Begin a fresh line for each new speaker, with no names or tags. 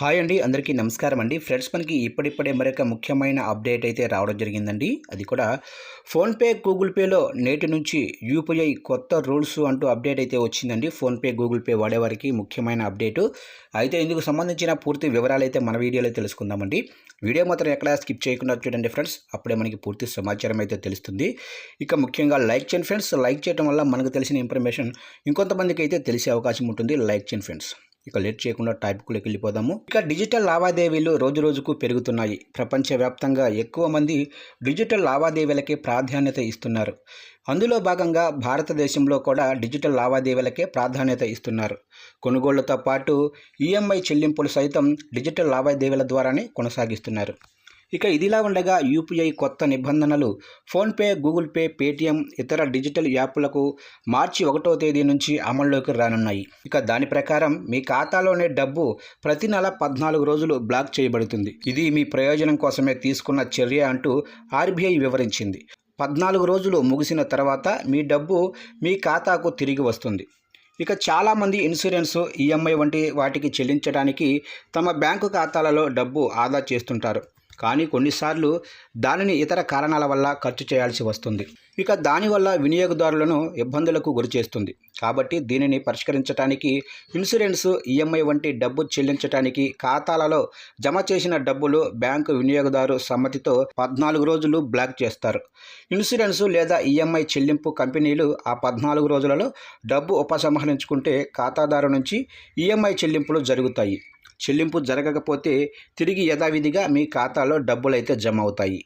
Hi అండి అందరికీ నమస్కారం అండి. ఫ్రెండ్స్ మనకి ఇప్పుడిప్పుడే మరొక ముఖ్యమైన అప్డేట్ అయితే రావడం జరిగిందండి. అది కూడా ఫోన్పే గూగుల్ పేలో నేటి నుంచి యూపీఐ కొత్త రూల్స్ అంటూ అప్డేట్ అయితే వచ్చిందండి. ఫోన్పే గూగుల్ పే వాడేవారికి ముఖ్యమైన అప్డేటు. అయితే ఇందుకు సంబంధించిన పూర్తి వివరాలు అయితే మన వీడియోలో తెలుసుకుందామండి. వీడియో మాత్రం ఎక్కడ స్కిప్ చేయకుండా చూడండి ఫ్రెండ్స్. అప్పుడే మనకి పూర్తి సమాచారం అయితే తెలుస్తుంది. ఇక ముఖ్యంగా లైక్ చేయండి ఫ్రెండ్స్. లైక్ చేయడం వల్ల మనకు తెలిసిన ఇన్ఫర్మేషన్ ఇంకొంతమందికి అయితే తెలిసే అవకాశం ఉంటుంది. లైక్ చేయండి ఫ్రెండ్స్. ఇక లేట్ చేయకుండా టాపిక్లోకి వెళ్ళిపోదాము. ఇక డిజిటల్ లావాదేవీలు రోజు రోజుకు పెరుగుతున్నాయి. ప్రపంచవ్యాప్తంగా ఎక్కువ మంది డిజిటల్ లావాదేవీలకే ప్రాధాన్యత ఇస్తున్నారు. అందులో భాగంగా భారతదేశంలో కూడా డిజిటల్ లావాదేవీలకే ప్రాధాన్యత ఇస్తున్నారు. కొనుగోళ్ళతో పాటు ఈఎంఐ చెల్లింపులు సైతం డిజిటల్ లావాదేవీల ద్వారానే కొనసాగిస్తున్నారు. ఇక ఇదిలా ఉండగా యూపీఐ కొత్త నిబంధనలు ఫోన్పే గూగుల్ పే పేటీఎం ఇతర డిజిటల్ యాప్లకు మార్చి ఒకటో తేదీ నుంచి అమల్లోకి రానున్నాయి. ఇక దాని ప్రకారం మీ ఖాతాలోనే డబ్బు ప్రతి నెల పద్నాలుగు రోజులు బ్లాక్ చేయబడుతుంది. ఇది మీ ప్రయోజనం కోసమే తీసుకున్న చర్య అంటూ ఆర్బీఐ వివరించింది. పద్నాలుగు రోజులు ముగిసిన తర్వాత మీ డబ్బు మీ ఖాతాకు తిరిగి వస్తుంది. ఇక చాలామంది ఇన్సూరెన్స్ ఈఎంఐ వంటి వాటికి చెల్లించడానికి తమ బ్యాంకు ఖాతాలలో డబ్బు ఆదా చేస్తుంటారు. కానీ కొన్నిసార్లు దానిని ఇతర కారణాల వల్ల ఖర్చు చేయాల్సి వస్తుంది. ఇక దానివల్ల వినియోగదారులను ఇబ్బందులకు గురిచేస్తుంది కాబట్టి దీనిని పరిష్కరించడానికి ఇన్సూరెన్స్ ఈఎంఐ వంటి డబ్బు చెల్లించడానికి ఖాతాలలో జమ చేసిన డబ్బులు బ్యాంకు వినియోగదారు సమ్మతితో పద్నాలుగు రోజులు బ్లాక్ చేస్తారు. ఇన్సూరెన్స్ లేదా ఈఎంఐ చెల్లింపు కంపెనీలు ఆ పద్నాలుగు రోజులలో డబ్బు ఉపసంహరించుకుంటే ఖాతాదారు నుంచి ఈఎంఐ చెల్లింపులు జరుగుతాయి. చెల్లింపు జరగకపోతే తిరిగి యథావిధిగా మీ ఖాతాలో డబ్బులు అయితే జమ అవుతాయి